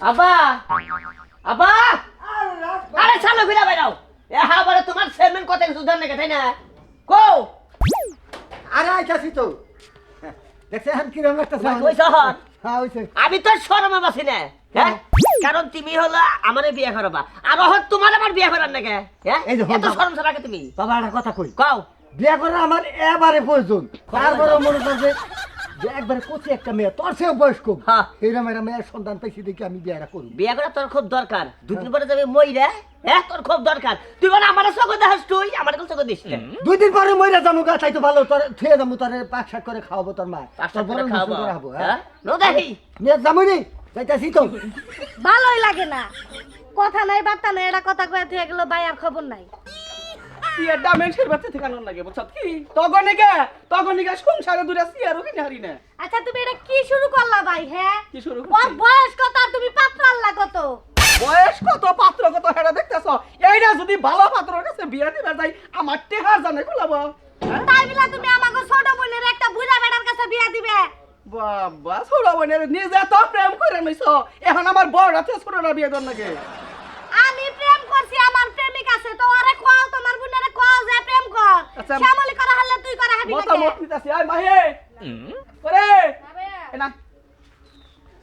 আবা আবা আরে চালো হা বলে তোমার চেয়ারম্যান কথা কিছু জান নাকি তাই না? কো! আরে আইতাছি তো। দেখছে এখন একটা? হ্যাঁ আমি তো শরমে বাসি না হ্যাঁ। কারণ তুমি হলো আমারে বিয়ে করবা। আর হন তোমার আমার বিয়ে করার নাকি হ্যাঁ এত শরম ছাড়া তুমি? বাবা একটা কথা কই। কও। বিয়ে করা আমার এবারে প্রয়োজন। তারপরে মনে কর যে একবারে কচি একটা মেয়ে তোর সেও বয়স কম হ্যাঁ। এইরকম একটা মেয়ের সন্তান পেয়েছি দেখি আমি বিয়েটা করব। বিয়ে করা তোর খুব দরকার। দুদিন পরে যাবে মইরা হ্যাঁ? তোর খুব দরকার। তুই বলে আমার চোখে দেখাস তুই? আমার কোন চোখে দিস দুই দিন পরে মইরা যাব গা তাই তো ভালো। তোর থুয়ে যাব তোর পাক শাক করে খাওয়াবো তোর মা তোর করে বড় খাওয়াবো। হ্যাঁ? হ্যাঁ? নো দেখি নিয়ে যাব নি যাইতাছি তো। ভালোই লাগে না। কথা নাই বার্তা নাই এটা কথা কয়ে থেকে গেল ভাই আর খবর নাই। বিয়ের দামে সে বাচ্চা থেকে আনন্দ লাগে বুঝছ? কি? তখন নিকে? তখন নিকে সংসারে দূরে সিয়ারও কিনে হারি না। আচ্ছা তুমি এটা কি শুরু করলা ভাই হ্যাঁ? কি শুরু ওর বয়স কত আর তুমি পাত্র আল্লাহ কত? বয়স কত পাত্র কত হেডা দেখতেছ? এইটা যদি ভালো পাত্রের কাছে বিয়ে দিবে যাই আমার টেহার জানে খোলাবো হ্যাঁ? তাই বিলা তুমি আমাকে ছোট বোনের একটা বুড়া বেটার কাছে বিয়া দিবে। বাবা ছোট বোনের নিজে তো প্রেম করে নিছ এখন আমার বড় রাতে ছোটরা বিয়ে দেন নাকি? আমি প্রেম করছি আমার প্রেমিক আছে তো আরে কও যে প্রেম কর আচ্ছা। শ্যামলি করা হলে তুই করা হবি মতামত নিতেছি আয় মাহে। করে এ না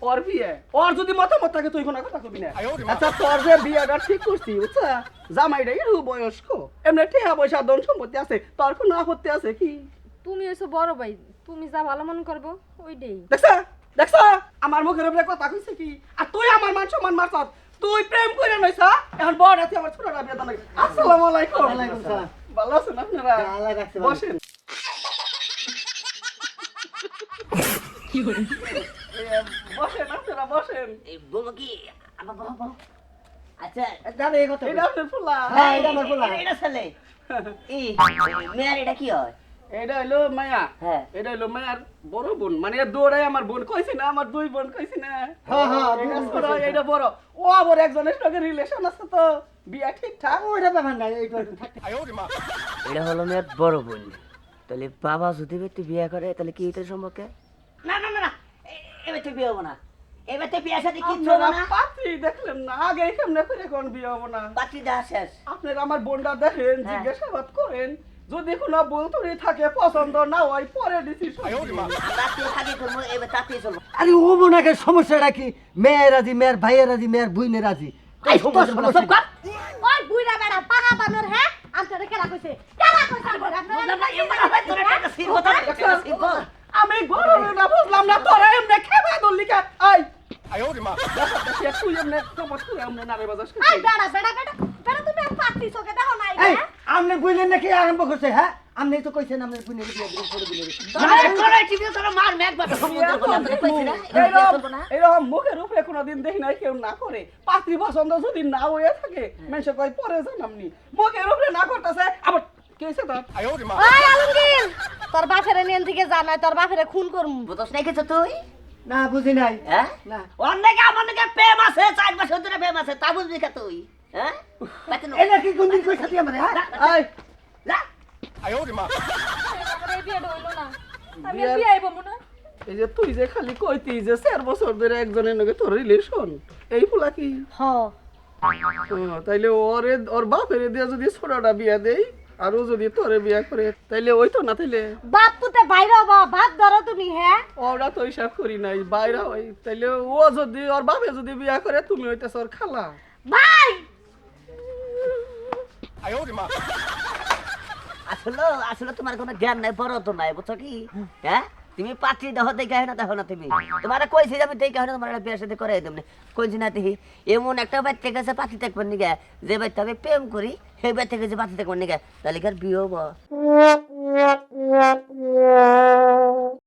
ওর বিয়ে। ওর যদি মতামত থাকে তুই কোনো কথা কবি না। আচ্ছা তোর যে বিয়েটা ঠিক করছি বুঝছা? জামাইটা এরু বয়স্ক। এমনি টেহা পয়সা ধন সম্পত্তি আছে। তোর কোনো আপত্তি আছে কি? তুমি এসে বড় ভাই তুমি যা ভালো মনে করব ওইটাই। দেখছা? দেখছা? আমার মুখের উপরে কথা কইছে কি? আর তুই আমার মান সম্মান মারছ? তুই প্রেম করে নইছ এখন বড় আছে আমার ছোটটা বিয়ে দেন আসসালামু আলাইকুম। ওয়ালাইকুম সালাম। ভালো আছেন আপনারা? আল্লাহ রাখছে। বসেন। এ, বসেন আপনারা বসেন। এই বউ কি আমার বাবা বাবা আচ্ছা জানে এই কথা এটা আপনার ফুলা। হ্যাঁ, এটা আমার পোলা। এটা ছেলে। এই মেয়ের এটা কি হয়? এটা হইল মায়া। হ্যাঁ। এটা হইল মায়ার বড় বোন। মানে দৌড়াই আমার বোন কইছি না আমার দুই বোন কইছি না। হ্যাঁ, হ্যাঁ, এটা বড়। ও আবার একজনের সঙ্গে রিলেশন আছে তো। বিয়া ঠিকঠাক ওইটা ব্যাপার থাকতে এটা হলো মেয়ের বড় বোন। তাহলে বাবা যদি একটু বিয়ে করে তাহলে কি এটা সম্পর্কে? না না না না। এ- এবার তো বিয়ে হব না। এবার তো বিয়ে সাথে কিচ্ছু হবে আপনারা না। পাত্রী দেখলেন না? আগে করে কোন বিয়ে হব না? পাত্রী দেওয়া শেষ। আপনারা আমার বোনটা দেখেন হ্যাঁ। জিজ্ঞাসাবাদ করেন। যদি কোনো ত্রুটি থাকে পছন্দ না হয় পরে ডিসিশন আরে ও বোনাকে সমস্যাটা কি? মেয়ের রাজি মেয়ের ভাইয়ের রাজি মেয়ের বুইনের রাজি। সমস্যা হ্যাঁ। আমি গরমে না বুঝলাম না তোরা এমনি খেবা দলিকা আই। দেখা দেখি তুই এমনি তোমার তুই এমনি নারে বাজাস আই বেড়া বেড়া বেড়া বেড়া তুমি আর পাত্রী চোখে দেখো নাই এই হ্যাঁ? আপনি বুইলেন নাকি আরম্ভ করছে হ্যাঁ? আপনি তো কইছেন আপনি বুইনের বিয়ে করে দিলেন। তোরা তোরা টিভি তোরা মার ম্যাক বাবা সমুদ্র করলাম তোরা না এবার বিয়ে চলবো না এরকম মুখের উপরে কোনোদিন দেখি নাই কেউ না করে। পাত্রী পছন্দ যদি না হয়ে থাকে মানুষ কয় পরে জানামনি মুখের উপরে না করতেছে আবার কি হয়েছে তোর? আলমগীর! তোর বাপেরে নিয়ে দিকে যা নাই তোর বাপেরে খুন করমু। বুঝছ নাই কিছু তুই? না বুঝি নাই। হ্যাঁ? না। অনেকে আমার প্রেম আছে চার বছর ধরে প্রেম আছে তা বুঝবি কা তুই? হ্যাঁ? না। কি কোনদিন কইছা তুই আমারে হ্যাঁ? আই যা। আমার এই বিয়েটা হইল না। আমি বিয়ে বলব না। এই যে তুই যে খালি কইতি যে চার বছর ধরে একজনের লগে তোর রিলেশন এই ফুলা কি? হ। তাইলে ওরে ওর বাপের দিয়ে যদি ছোটটা বিয়া দেই আর যদি তোরে বিয়া করে তাইলে ওই তো না তাইলে? বাপ পুতে বাইরে হবা ভাত ধরো তুমি হ্যাঁ? ওরা তো হিসাব করি নাই বাইরে হয়। তাইলে ও যদি ওর বাপে যদি বিয়া করে তুমি হইতেছ ওর খালা। ভাই! আসলে আসলে তোমার কোনো জ্ঞান নাই বড় তো নাই, বুঝছ কি? হ্যাঁ? তুমি পাত্রী দেখো দেখে না দেখো না তুমি? তোমার কইছি আমি দেখে না তোমার বিয়ে সাথে করে দেবো কইছি না দেখি এমন একটা বাচ্চা গেছে পাত্রী দেখবার নিগে যে বাচ্চা আমি প্রেম করি, সেই বাচ্চা গেছে পাত্রী দেখবার নিগে তাহলে কি আর বিয়ে হব?